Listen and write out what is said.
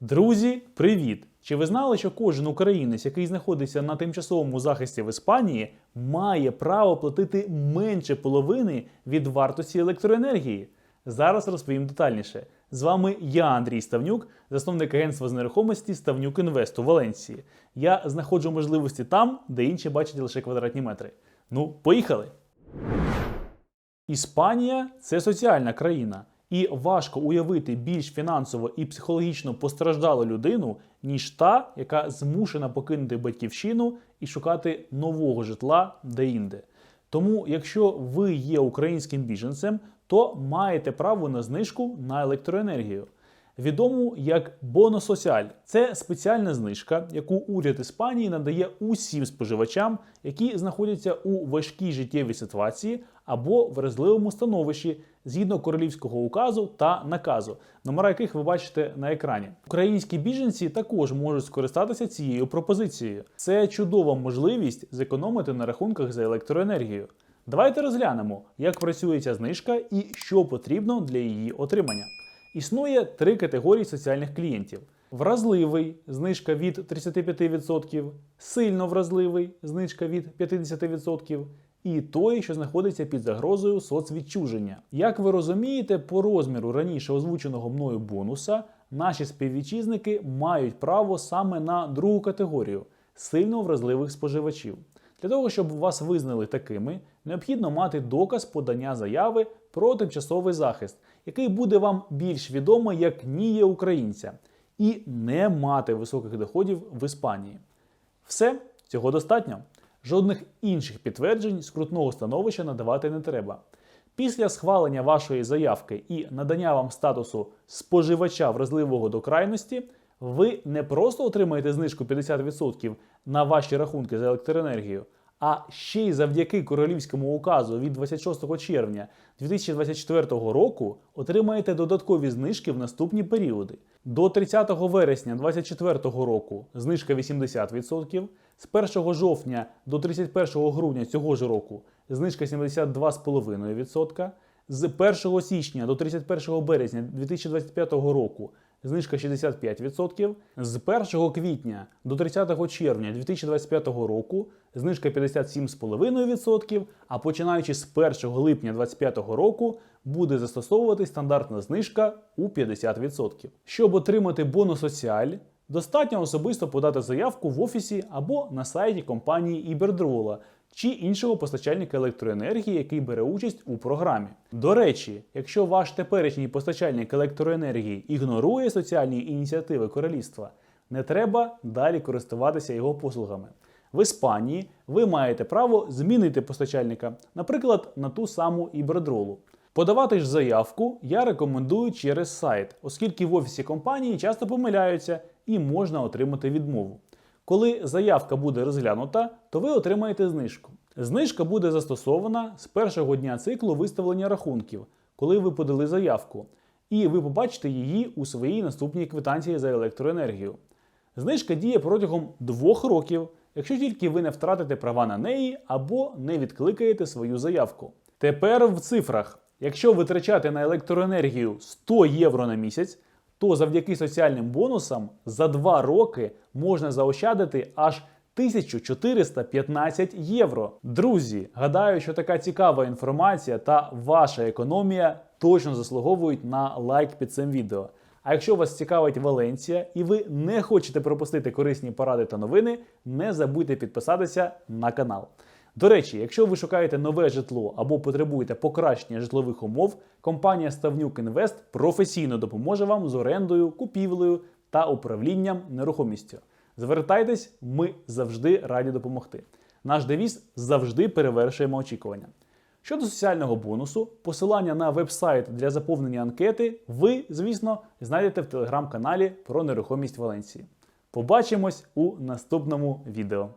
Друзі, привіт! Чи ви знали, що кожен українець, який знаходиться на тимчасовому захисті в Іспанії, має право платити менше половини від вартості електроенергії? Зараз розповім детальніше. З вами я, Андрій Ставнюк, засновник агентства з нерухомості Ставнюк Інвест у Валенції. Я знаходжу можливості там, де інші бачать лише квадратні метри. Ну, поїхали! Іспанія це соціальна країна, і важко уявити більш фінансово і психологічно постраждалу людину, ніж та, яка змушена покинути батьківщину і шукати нового житла де-інде. Тому, якщо ви є українським біженцем, то маєте право на знижку на електроенергію. Відому як боносоціаль. Це спеціальна знижка, яку уряд Іспанії надає усім споживачам, які знаходяться у важкій життєвій ситуації або вразливому становищі згідно королівського указу та наказу, номера яких ви бачите на екрані. Українські біженці також можуть скористатися цією пропозицією. Це чудова можливість зекономити на рахунках за електроенергію. Давайте розглянемо, як працює ця знижка і що потрібно для її отримання. Існує три категорії соціальних клієнтів: вразливий знижка від 35%, сильно вразливий знижка від 50%, і той, що знаходиться під загрозою соцвідчуження. Як ви розумієте, по розміру раніше озвученого мною бонуса наші співвітчизники мають право саме на другу категорію сильно вразливих споживачів. Для того, щоб вас визнали такими, необхідно мати доказ подання заяви про тимчасовий захист, який буде вам більш відомий як ніє українця, і не мати високих доходів в Іспанії. Все, цього достатньо. Жодних інших підтверджень скрутного становища надавати не треба. Після схвалення вашої заявки і надання вам статусу споживача вразливого до крайності, ви не просто отримаєте знижку 50% на ваші рахунки за електроенергію, а ще й завдяки королівському указу від 26 червня 2024 року отримаєте додаткові знижки в наступні періоди. До 30 вересня 2024 року знижка 80%, з 1 жовтня до 31 грудня цього ж року знижка 72,5%, з 1 січня до 31 березня 2025 року знижка 65%, з 1 квітня до 30 червня 2025 року знижка 57,5%, а починаючи з 1 липня 2025 року буде застосовуватись стандартна знижка у 50%. Щоб отримати бонус соціаль, достатньо особисто подати заявку в офісі або на сайті компанії Ібердрола чи іншого постачальника електроенергії, який бере участь у програмі. До речі, якщо ваш теперішній постачальник електроенергії ігнорує соціальні ініціативи королівства, не треба далі користуватися його послугами. В Іспанії ви маєте право змінити постачальника, наприклад, на ту саму Ібердролу. Подавати ж заявку я рекомендую через сайт, оскільки в офісі компанії часто помиляються і можна отримати відмову. Коли заявка буде розглянута, то ви отримаєте знижку. Знижка буде застосована з першого дня циклу виставлення рахунків, коли ви подали заявку, і ви побачите її у своїй наступній квитанції за електроенергію. Знижка діє протягом двох років, якщо тільки ви не втратите права на неї або не відкликаєте свою заявку. Тепер в цифрах. Якщо витрачати на електроенергію 100 євро на місяць, то завдяки соціальним бонусам за 2 роки можна заощадити аж 1415 євро. Друзі, гадаю, що така цікава інформація та ваша економія точно заслуговують на лайк під цим відео. А якщо вас цікавить Валенція і ви не хочете пропустити корисні поради та новини, не забудьте підписатися на канал. До речі, якщо ви шукаєте нове житло або потребуєте покращення житлових умов, компанія Ставнюк Інвест професійно допоможе вам з орендою, купівлею та управлінням нерухомістю. Звертайтесь, ми завжди раді допомогти. Наш девіз завжди перевершуємо очікування. Щодо соціального бонусу, посилання на веб-сайт для заповнення анкети ви, звісно, знайдете в телеграм-каналі про нерухомість Валенції. Побачимось у наступному відео.